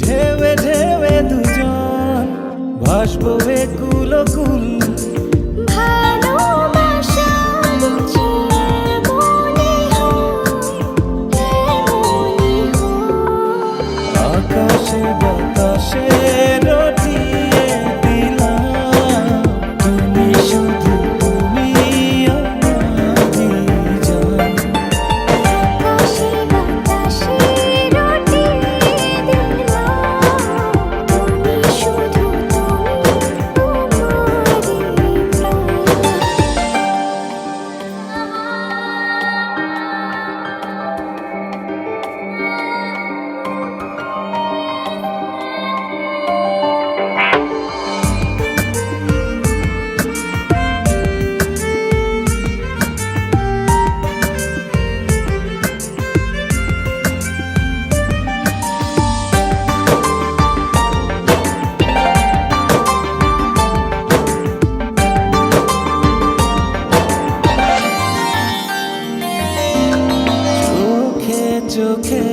ঢেবে ঢেবে দুজন ভাসবো কুল কুল। আকাশে বাতাসে চোখে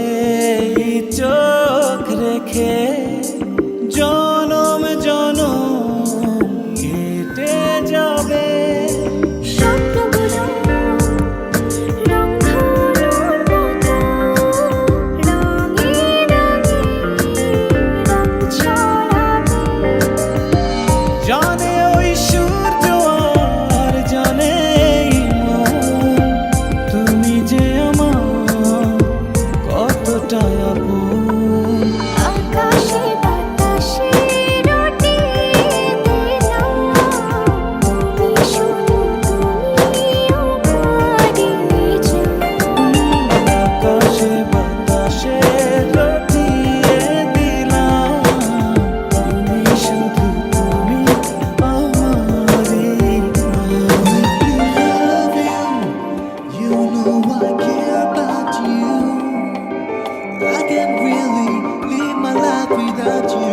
চোখ রেখে জনম জনম কেটে যাবে। at you.